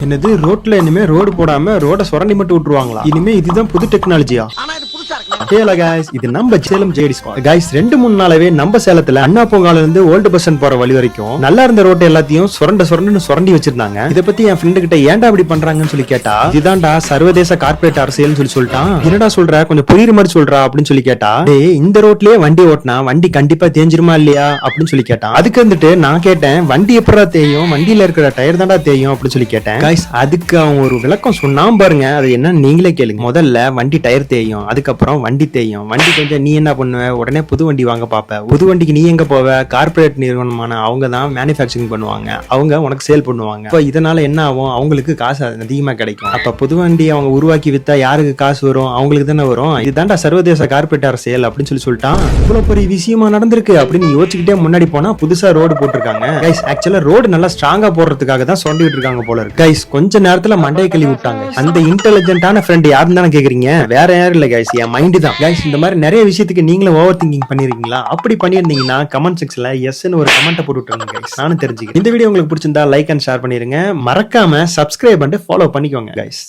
என்னது ரோட்ல இனிமே ரோடு போடாம ரோட சுரண்டி மட்டும் விட்டுருவாங்களா? இனிமே இதுதான் புது டெக்னாலஜியா ஆனா இது புதுசா இருக்கு ஹேல கைஸ் இது நம்ம சேலம் ஜேடி ஸ்குவாட் கைஸ் ரெண்டு மூணு நாளாவே நம்ம சேலத்துல அண்ணா பூங்கால இருந்து ஓல்டு பஸ் போற வழி வரைக்கும் நல்லா இருந்த ரோட் எல்லாத்தையும் சுரண்ட சுரண்டு சுரண்டி வச்சிருந்தாங்க. இத பத்தி என் ஃப்ரெண்டு கிட்ட ஏன்டா இப்படி பண்றாங்கன்னு சொல்லி கேட்டா இதுதான்டா சர்வதேச கார்ப்பரேட் அரசியல்னு சொல்லி சொல்லிட்டான். என்னடா சொல்ற? கொஞ்சம் புரியுற மாதிரி சொல்றா அப்படின்னு சொல்லி கேட்டா டேய் இந்த ரோட்லயே வண்டி ஓட்டினா வண்டி கண்டிப்பா தேஞ்சிருமா இல்லையா? அப்படின்னு சொல்லி கேட்டான். அதுக்கு வந்துட்டு நான் கேட்டேன் வண்டி எப்படா தேயும்? வண்டியில இருக்கிற டயர் தான்டா தேயும்? அப்படின்னு சொல்லி கேட்டேன். கைஸ் அதுக்கு அவன் ஒரு விளக்கம் சொன்னான் பாருங்க. அது என்ன நீங்களே கேளுங்க. முதல்ல வண்டி டயர் தேயும். அதுக்கப்புறம் வண்டி தேயும் வண்டி கொஞ்சம் நீ என்ன பண்ணுவ? உடனே புது வண்டி வாங்க பார்ப்ப புது வண்டிக்கு நீ எங்க போவ? கார்ப்பரேட் நிறுவனமான அவங்க தான் மேனுஃபேக்சரிங் பண்ணுவாங்க. அவங்க உனக்கு சேல் பண்ணுவாங்க. இப்போ இதனால என்ன ஆகும்? அவங்களுக்கு காசு அதிகமாக கிடைக்கும். அப்போ புது வண்டி அவங்க உருவாக்கி வித்தா யாருக்கு காசு வரும்? அவங்களுக்கு தானே வரும்? இதுதான்டா சர்வதேச கார்ப்பரேட் அரசியல் அப்படின்னு சொல்லி சொல்லிட்டான். இவ்வளோ பெரிய விஷயமா நடந்திருக்கு அப்படின்னு யோசிச்சுக்கிட்டே முன்னாடி போனா புதுசா ரோடு போட்டிருக்காங்க. கைஸ் ஆக்சுவலா ரோடு நல்லா ஸ்ட்ராங்கா போடுறதுக்காக தான் சொல்லிட்டு இருக்காங்க போல இருக்கு. கைஸ் கொஞ்ச நேரத்துல மண்டையை கழுவி விட்டாங்க. அந்த இன்டெலிஜென்ட்டான ஃப்ரெண்ட் யாருன்னு தானே கேக்குறீங்க? வேற யாரும் இல்ல கைஸ் என் மைண்ட் தான் கைஸ் இந்த மாதிரி நிறைய விஷயத்துக்கு நீங்களும் ஓவர் திங்கிங் பண்ணிருக்கீங்களா? அப்படி பண்ணிருந்தீங்கன்னா கமெண்ட் செக்ஷன்ல எஸ்ன்னு ஒரு கமெண்ட் போட்டு விட்டுருங்க கைஸ் நானும் தெரிஞ்சுக்கிறேன். இந்த வீடியோ உங்களுக்கு பிடிச்சிருந்தா லைக் அண்ட் ஷேர் பண்ணிருங்க. மறக்காம சப்ஸ்கிரைப் பண்ணிட்டு ஃபாலோ பண்ணிக்கோங்க கைஸ்